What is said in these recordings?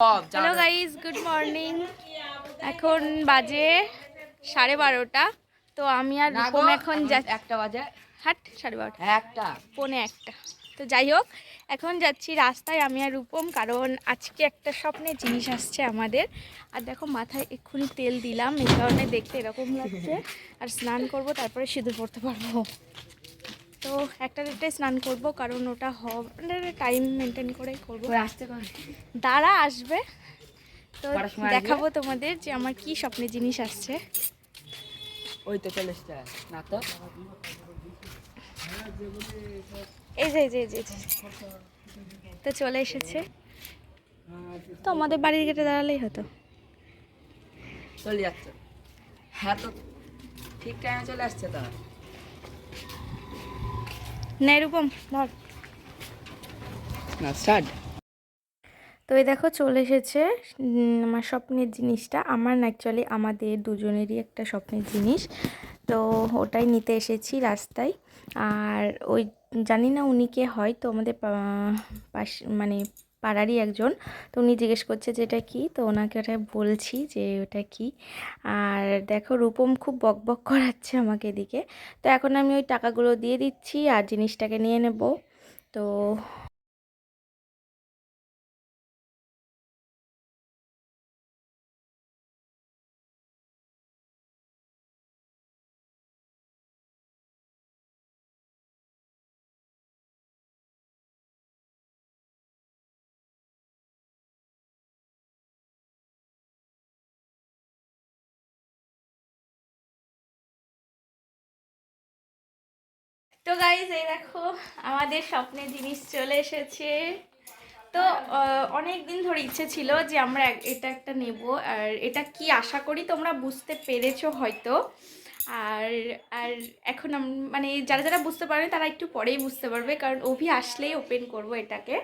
Hello guys good morning এখন বাজে সাড়ে বারোটা। তো আমি আর রূপম এখন যাচ্ছি একটা বাজে। হাট সাড়ে বারোটা। একটা। পৌনে একটা। তো যাই হোক এখন যাচ্ছি রাস্তায় আমি আর রূপম কারণ আজকে একটা স্বপ্নের জিনিস আসছে আমাদের। আর দেখো মাথায় এক্ষুনি তেল দিলাম এই কারণে দেখতে এরকম লাগছে। আর স্নান করব তারপরে সিঁদুর পড়তে পারব। তো একটা দেড়টায় স্নান করব কারণ ওটা হবে টাইম মেনটেন করেই করব। আসতে কর দাঁড়া আসবে। তো? দেখাবো তোমাদের যে আমার কি স্বপ্নের জিনিস আসছে। ওই তো চলে এসছে। না তো? এই যে এই যে এই যে, তো চলে এসেছে। তো আমাদের বাড়ির গেটে দাঁড়ালেই হতো। চলে যাচ্ছে। হ্যাঁ তো ঠিক টাইমে চলে আসছে তো। না এরকম ধর। না স্টার্ট। তো এই দেখো চলে এসেছে আমার স্বপ্নের জিনিসটা। আমার না অ্যাকচুয়ালি আমাদের দুজনেরই একটা স্বপ্নের জিনিস। তো ওটাই নিতে এসেছি রাস্তায়। আর ওই জানি না উনি কে হয় তো আমাদের পাশ মানে পাড়ারই একজন। তো উনি জিজ্ঞেস করছে যে, এটা কী? তো ওনাকে ওটা বলছি যে, ওটা কি? আর দেখো, রূপম খুব বক বক করাচ্ছে আমাকে এদিকে। তো এখন আমি ওই টাকাগুলো দিয়ে দিচ্ছি আর জিনিসটাকে নিয়ে নেব। তো তো গাইজ এই দেখো, আমাদের স্বপ্নের জিনিস চলে এসেছে। তো অনেক দিন ধরে ইচ্ছে ছিল যে আমরা এটা একটা নেব, আর এটা কি আশা করি তোমরা বুঝতে পেরেছ হয়তো। আর আর এখন মানে যারা যারা বুঝতে পারবে, তারা একটু পরেই বুঝতে পারবে, কারণ অভি আসলেই ওপেন করব এটাকে।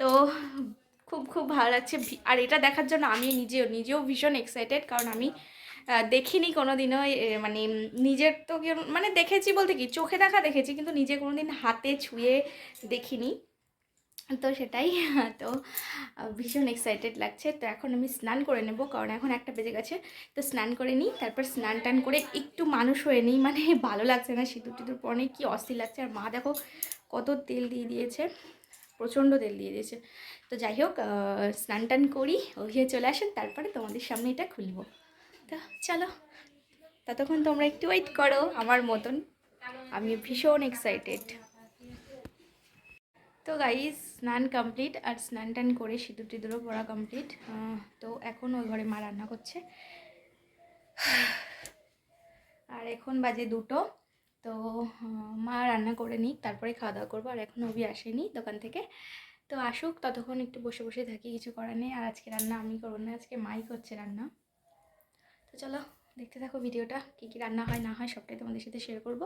তো, খুব খুব ভালো লাগছে। আর এটা দেখার জন্য আমি নিজেও নিজেও ভীষণ এক্সাইটেড কারণ আমি দেখিনি কোনো দিনও মানে নিজের তো মানে দেখেছি বলতে কি, চোখে দেখা দেখেছি, কিন্তু নিজে কোনো দিন হাতে ছুঁয়ে দেখিনি। তো সেটাই, তো ভীষণ এক্সাইটেড লাগছে। তো এখন আমি স্নান করে নেব, কারণ এখন একটা বেজে গেছে। তো স্নান করে নিই, তারপর স্নান টান করে একটু মানুষ হয়ে নিই মানে ভালো লাগছে না, সিঁদুর টিঁদুর পরে কি অস্থির লাগছে। আর মা দেখো কত তেল দিয়ে দিয়েছে, প্রচণ্ড তেল দিয়ে দিয়েছে। তো যাই হোক স্নান টান করি ওইয়ে চলে আসেন তারপরে তোমাদের সামনে এটা খুলবো। তো চলো, ততক্ষণ তোমরা একটু ওয়েট করো আমার মতন। আমি ভীষণ এক্সাইটেড তো গাইজ স্নান কমপ্লিট আর স্নান টান করে সিঁদুর টিঁদুরও পড়া কমপ্লিট তো এখন ওই ঘরে মা রান্না করছে। আর এখন বাজে দুটো। তো মা রান্না করে নিক, তারপরে খাওয়া দাওয়া করব। আর এখন অভি আসেনি দোকান থেকে। তো আসুক, ততক্ষণ একটু বসে বসে থাকি, কিছু করার নেই। আর আজকে রান্না আমি করব না, আজকে মাই করছে রান্না। তো চলো, দেখতে থাকো ভিডিওটা, কী কী রান্না হয়, না হয়, সবটাই তোমাদের সাথে শেয়ার করব।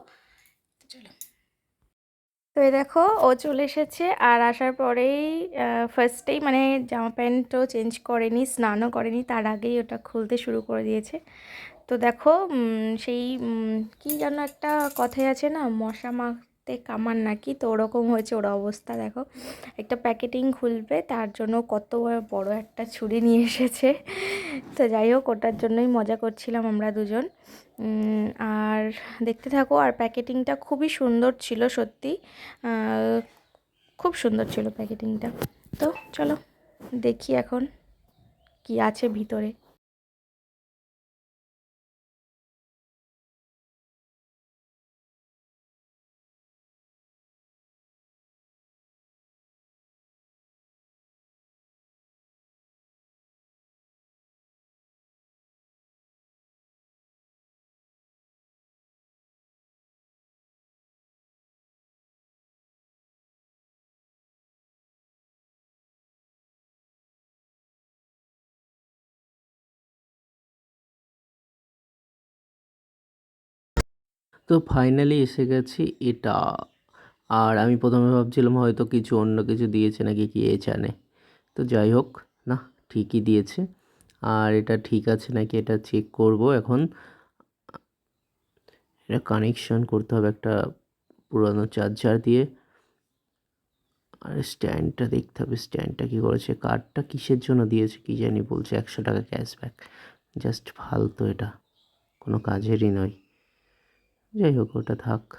তো চলো। তো এই দেখো, ও চলে এসেছে, আর আসার পরেই ফার্স্টেই মানে জামা প্যান্টও চেঞ্জ করেনি, স্নানও করেনি, তার আগেই ওটা খুলতে শুরু করে দিয়েছে। তো দেখো সেই কি যেন একটা কথাই আছে না, মশা মারতে কামান নাকি? তো ওরকম হয়েছে ওর অবস্থা, দেখো। একটা প্যাকেটিং খুলবে, তার জন্য কত বড় একটা ছুরি নিয়ে এসেছে। তো যাই হোক, ওটার জন্যই মজা করছিলাম আমরা দুজন। আর দেখতে থাকো, আর প্যাকেটিংটা খুবই সুন্দর ছিল, সত্যি। খুব সুন্দর ছিল প্যাকেটিংটা। তো চলো, দেখি এখন কি আছে ভিতরে। তো ফাইনালি এসে গেছি এটা। আর আমি প্রথমে ভাবছিলাম হয়তো কিছু অন্য কিছু দিয়েছে নাকি কি এ জানে। তো যাই হোক, না, ঠিকই দিয়েছে। আর এটা ঠিক আছে নাকি এটা চেক করব এখন। এটা কানেকশন করতে হবে একটা পুরানো চার্জার দিয়ে। আর স্ট্যান্ডটা দেখতে হবে স্ট্যান্ডটা কী করেছে কার্ডটা কিসের জন্য দিয়েছে কী জানি বলছে, একশো টাকা ক্যাশব্যাক জাস্ট ফালতু এটা, কোনো কাজেরই নয়। যাই হোক, ওটা থাক।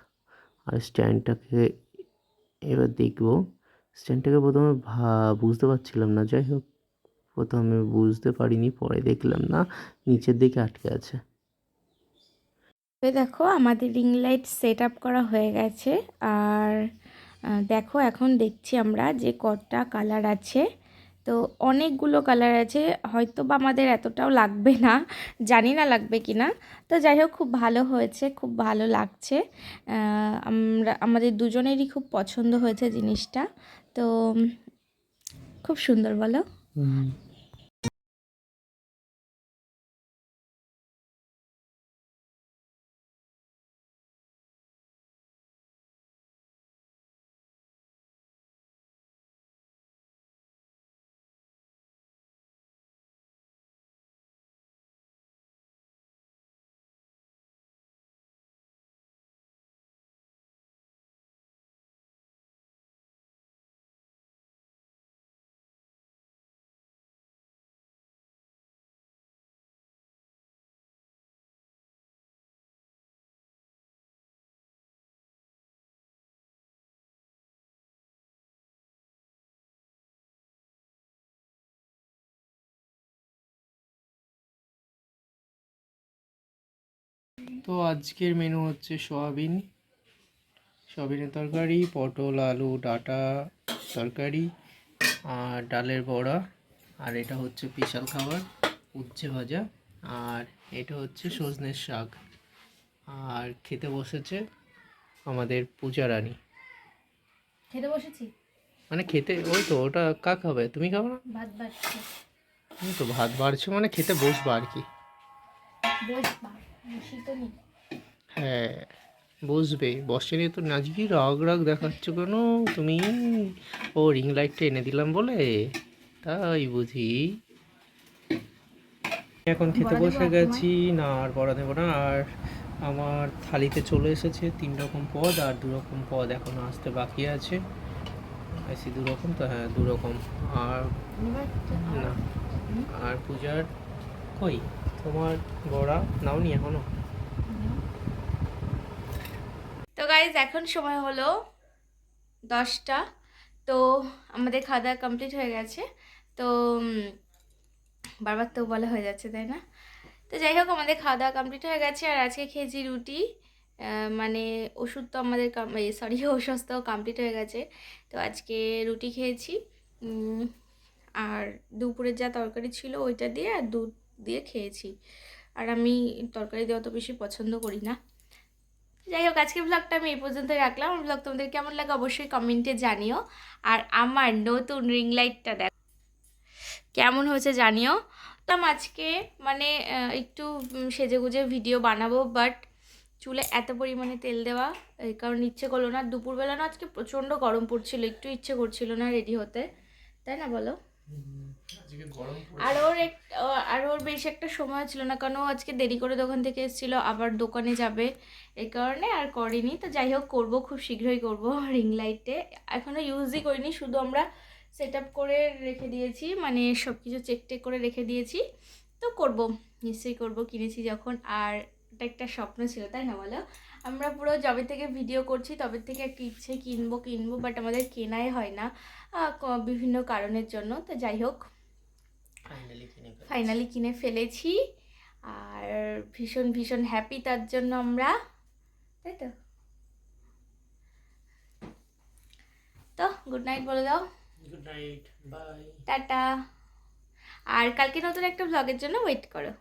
আর স্ট্যান্ডটাকে এবার দেখব। স্ট্যান্ডটাকে প্রথমে ভা, বুঝতে পারছিলাম না। যাই হোক, প্রথমে বুঝতে পারিনি, পরে দেখলাম না, নিচের দিকে আটকে আছে। দেখো, আমাদের রিং লাইট সেট আপ করা হয়ে গেছে। আর দেখো, এখন দেখছি আমরা যে কটা কালার আছে। তো অনেকগুলো কালার আছে। হয়তো বা আমাদের এতটাও লাগবে না, জানি না লাগবে কি না তো যাই হোক, খুব ভালো হয়েছে, খুব ভালো লাগছে। আমরা, আমাদের দুজনেরই খুব পছন্দ হয়েছে জিনিসটা। তো খুব সুন্দর, বলো। তো আজকের মেনু হচ্ছে সয়াবিন। সয়াবিনের তরকারি পটল আলু ডাটা তরকারি আর ডালের বড়া। আর এটা হচ্ছে স্পেশাল খাবার উচ্ছে ভাজা। আর এটা হচ্ছে সজনের শাক। আর খেতে বসেছে আমাদের পূজা রানী। খেতে বসেছি? মানে খেতে ওই তো ওটা কা খাবে? তুমি খাবে না? ভাত বাড়ছে। তো ভাত বাড়ছে মানে খেতে বসবা আর কি। বসবা। হ্যাঁ বসবে বসেনি তো নাচবি রাগ রাগ দেখাচ্ছ কেন? তুমি ও রিং লাইটটা এনে দিলাম বলে? তাই বুঝি। এখন খেতে বসে গেছি না আর বড়া দেবো না। আর আমার থালিতে চলে এসেছে তিন রকম পদ আর দু রকম পদ এখনও আসতে বাকি আছে। আইসি দু রকম তো হ্যাঁ দু রকম। আর না আর পূজার কই? তোমার বড়া নাওনি এখনও। তো গাইজ এখন সময় হলো দশটা। তো আমাদের খাওয়া দাওয়া কমপ্লিট হয়ে গেছে। তো বারবার তো বলা হয়ে যাচ্ছে, তাই না? তো যাই হোক, আমাদের খাওয়া দাওয়া কমপ্লিট হয়ে গেছে। আর আজকে খেয়েছি রুটি। মানে ওষুধ তো আমাদের সরি ওষুধ কমপ্লিট হয়ে গেছে। তো আজকে রুটি খেয়েছি। আর দুপুরের যা তরকারি ছিল ওইটা দিয়ে আর দুধ দিয়ে খেয়েছি। আর আমি তরকারি দিয়ে অত বেশি পছন্দ করি না। যাই হোক আজকের ব্লগটা আমি এই পর্যন্ত রাখলাম। আমার ব্লগ তোমাদের কেমন লাগে অবশ্যই কমেন্টে জানিও। আর আমার নতুন রিং লাইটটা দেখ কেমন হয়েছে জানিও। তো আজকে মানে একটু উম, সেজেগুজে ভিডিও বানাবো বাট চুলে এত পরিমাণে তেল দেওয়া এই কারণ ইচ্ছে করল না। দুপুরবেলা না আজকে প্রচণ্ড গরম পড়ছিল একটু ইচ্ছে করছিল না রেডি হতে। তাই না বলো? আর ওর আর ওর বেশি একটা সময় ছিল না, কারণ ও আজকে দেরি করে দোকান থেকে এসেছিল, আবার দোকানে যাবে এই কারণে আর করিনি। তো যাই হোক, করব, খুব শীঘ্রই করব রিং লাইটে এখনও ইউজই করিনি, শুধু আমরা সেট আপ করে রেখে দিয়েছি মানে সব কিছু চেক টেক করে রেখে দিয়েছি। তো করব, নিশ্চয়ই করব, কিনেছি যখন। আর এটা একটা স্বপ্ন ছিল, তাই না বলো? আমরা পুরো যবে থেকে ভিডিও করছি, তবে থেকে একটা ইচ্ছে কিনবো কিনবো বাট আমাদের কেনাই হয় না বিভিন্ন কারণের জন্য। তো যাই হোক। ফাইনালি কিনে ফেলেছি। আর ভীষণ ভীষণ হ্যাপি তার জন্য আমরা। তাই তো? তো গুড নাইট বলে দাও। Good night bye tata. আর কালকে নতুন একটা ব্লগের জন্য ওয়েট করো।